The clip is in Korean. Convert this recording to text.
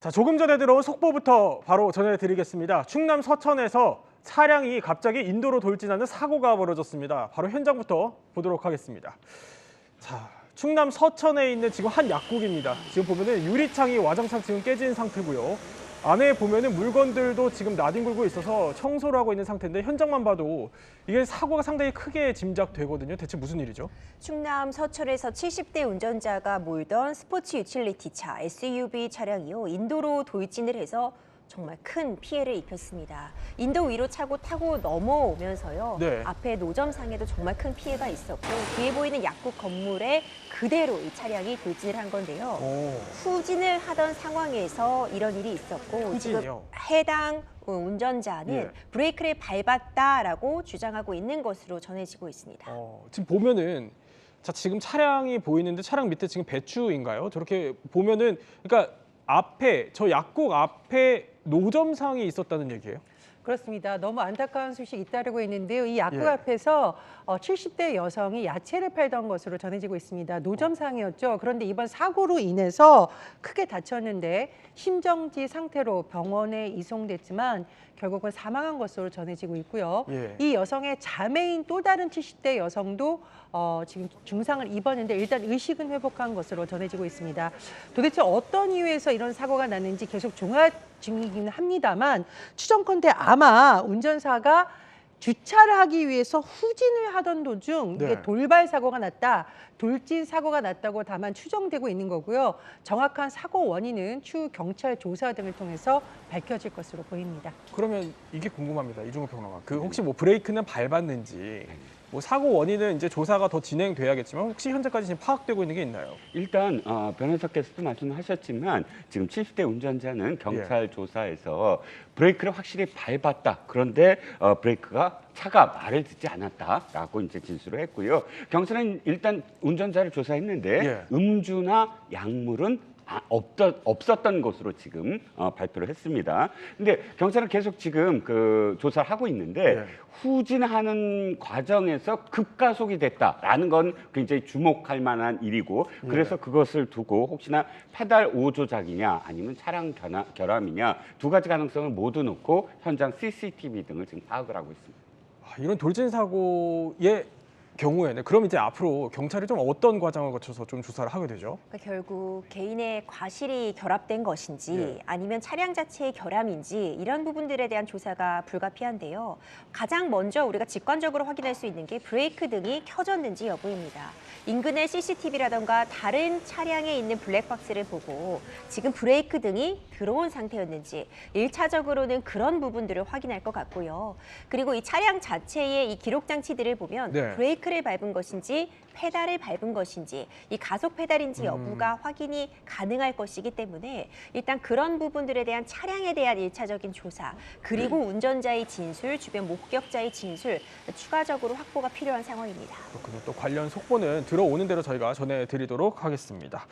자, 조금 전에 들어온 속보부터 바로 전해드리겠습니다. 충남 서천에서 차량이 갑자기 인도로 돌진하는 사고가 벌어졌습니다. 바로 현장부터 보도록 하겠습니다. 자, 충남 서천에 있는 지금 한 약국입니다. 지금 보면은 유리창이 와장창 지금 깨진 상태고요. 안에 보면은 물건들도 지금 나뒹굴고 있어서 청소를 하고 있는 상태인데 현장만 봐도 이게 사고가 상당히 크게 짐작되거든요. 대체 무슨 일이죠? 충남 서천에서 70대 운전자가 몰던 스포츠 유틸리티 차 SUV 차량이요 인도로 돌진을 해서 정말 큰 피해를 입혔습니다. 인도 위로 차고 타고 넘어오면서요 네. 앞에 노점상에도 정말 큰 피해가 있었고 뒤에 보이는 약국 건물에 그대로 이 차량이 돌진을 한 건데요. 오. 후진을 하던 상황에서 이런 일이 있었고 후진이요? 지금 해당 어, 운전자는 예. 브레이크를 밟았다라고 주장하고 있는 것으로 전해지고 있습니다. 어, 지금 보면은 자 지금 차량이 보이는데 차량 밑에 지금 배추인가요? 저렇게 보면은 그러니까 앞에 저 약국 앞에 노점상이 있었다는 얘기예요. 그렇습니다. 너무 안타까운 소식이 잇따르고 있는데요. 이 약국 예. 앞에서 어, 70대 여성이 야채를 팔던 것으로 전해지고 있습니다. 노점상이었죠. 그런데 이번 사고로 인해서 크게 다쳤는데 심정지 상태로 병원에 이송됐지만 결국은 사망한 것으로 전해지고 있고요. 예. 이 여성의 자매인 또 다른 70대 여성도 어, 지금 중상을 입었는데 일단 의식은 회복한 것으로 전해지고 있습니다. 도대체 어떤 이유에서 이런 사고가 났는지 계속 종합 중이긴 합니다만 추정컨대 아마 운전사가 주차를 하기 위해서 후진을 하던 도중 이게 네. 돌발 사고가 났다, 돌진 사고가 났다고 다만 추정되고 있는 거고요. 정확한 사고 원인은 추후 경찰 조사 등을 통해서 밝혀질 것으로 보입니다. 그러면 이게 궁금합니다. 이중호 평론가. 그 혹시 뭐 브레이크는 밟았는지 뭐 사고 원인은 이제 조사가 더 진행돼야겠지만 혹시 현재까지 지금 파악되고 있는 게 있나요? 일단 어, 변호사께서도 말씀하셨지만 지금 70대 운전자는 경찰 조사에서 브레이크를 확실히 밟았다. 그런데 어, 브레이크가 차가 말을 듣지 않았다라고 이제 진술을 했고요. 경찰은 일단 운전자를 조사했는데 예. 음주나 약물은 아, 없던, 없었던 것으로 지금 어, 발표를 했습니다. 근데 경찰은 계속 지금 그 조사를 하고 있는데 예. 후진하는 과정에서 급가속이 됐다라는 건 굉장히 주목할 만한 일이고 그래서 그것을 두고 혹시나 페달 오조작이냐 아니면 차량 결함, 결함이냐 두 가지 가능성을 모두 놓고 현장 CCTV 등을 지금 파악을 하고 있습니다. 아, 이런 돌진 사고의 경우에는 그럼 이제 앞으로 경찰이 좀 어떤 과정을 거쳐서 좀 조사를 하게 되죠? 그러니까 결국 개인의 과실이 결합된 것인지 예. 아니면 차량 자체의 결함인지 이런 부분들에 대한 조사가 불가피한데요. 가장 먼저 우리가 직관적으로 확인할 수 있는 게 브레이크 등이 켜졌는지 여부입니다. 인근의 CCTV라던가 다른 차량에 있는 블랙박스를 보고 지금 브레이크 등이 들어온 상태였는지 일차적으로는 그런 부분들을 확인할 것 같고요. 그리고 이 차량 자체의 이 기록 장치들을 보면 네. 브레이크 를 밟은 것인지 페달을 밟은 것인지 이 가속 페달인지 여부가 확인이 가능할 것이기 때문에 일단 그런 부분들에 대한 차량에 대한 일차적인 조사 그리고 운전자의 진술 주변 목격자의 진술 추가적으로 확보가 필요한 상황입니다. 그렇군요. 또 관련 속보는 들어오는 대로 저희가 전해드리도록 하겠습니다.